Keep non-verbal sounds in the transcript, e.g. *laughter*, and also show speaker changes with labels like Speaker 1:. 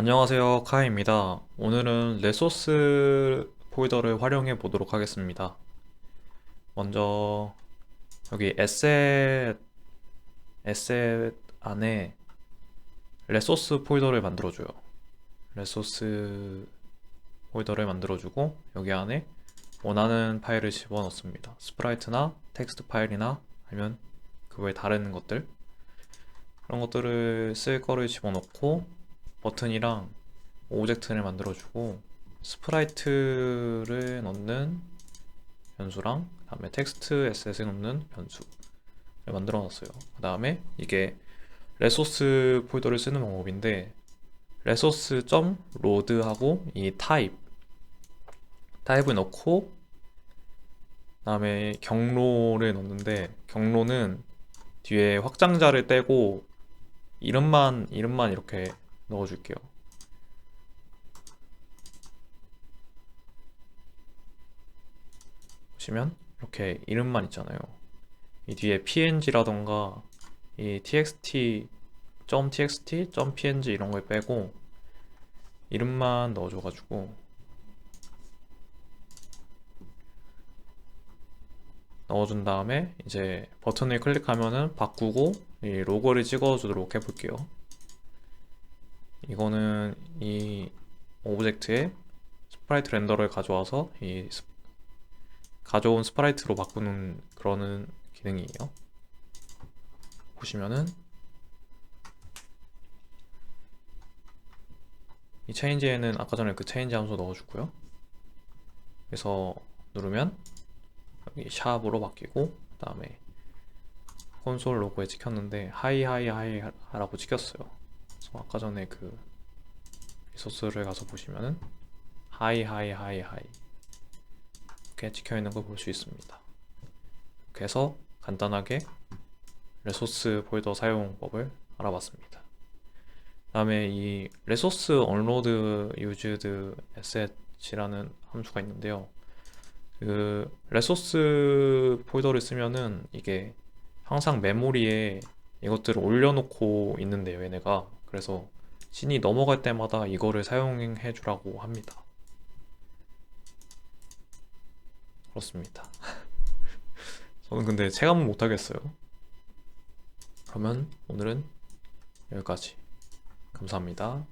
Speaker 1: 안녕하세요. 카이입니다. 오늘은 레소스 폴더를 활용해 보도록 하겠습니다. 먼저 여기 에셋 에셋 안에 레소스 폴더를 만들어줘요. 레소스 폴더를 만들어주고 여기 안에 원하는 파일을 집어넣습니다. 스프라이트나 텍스트 파일이나 아니면 그 외 다른 것들 그런 것들을 쓸 거를 집어넣고 버튼이랑 오브젝트를 만들어주고 스프라이트를 넣는 변수랑 그 다음에 텍스트 에셋을 넣는 변수를 만들어 놨어요. 그 다음에 이게 레소스 폴더를 쓰는 방법인데 레소스 점 로드하고 이 타입 타입을 넣고 그 다음에 경로를 넣는데 경로는 뒤에 확장자를 떼고 이름만 이름만 이렇게 넣어줄게요. 보시면 이렇게 이름만 있잖아요. 이 뒤에 png라던가 이 txt, .txt, .png 이런 걸 빼고 이름만 넣어줘가지고 넣어준 다음에 이제 버튼을 클릭하면은 바꾸고 이 로고를 찍어주도록 해볼게요. 이거는 이 오브젝트에 스프라이트 렌더를 가져와서 이 스- 가져온 스프라이트로 바꾸는 그러는 기능이에요. 보시면은 이 체인지에는 아까 전에 그 체인지 함수 넣어주고요. 그래서 누르면 여기 샵으로 바뀌고 그 다음에 콘솔 로고에 찍혔는데 하이 하이 하이 하라고 찍혔어요. 그래서 아까 전에 그 리소스를 가서 보시면은 하이 하이 하이 하이 이렇게 찍혀 있는 걸 볼 수 있습니다. 해서 간단하게 레소스 폴더 사용법을 알아봤습니다. 다음에 이 레소스 언로드 유즈드 에셋이라는 함수가 있는데요. 그 레소스 폴더를 쓰면은 이게 항상 메모리에 이것들을 올려놓고 있는데요, 얘네가. 그래서 신이 넘어갈 때마다 이거를 사용해 주라고 합니다. 그렇습니다. *laughs* 저는 근데 체감은 못 하겠어요. 그러면 오늘은 여기까지. 감사합니다.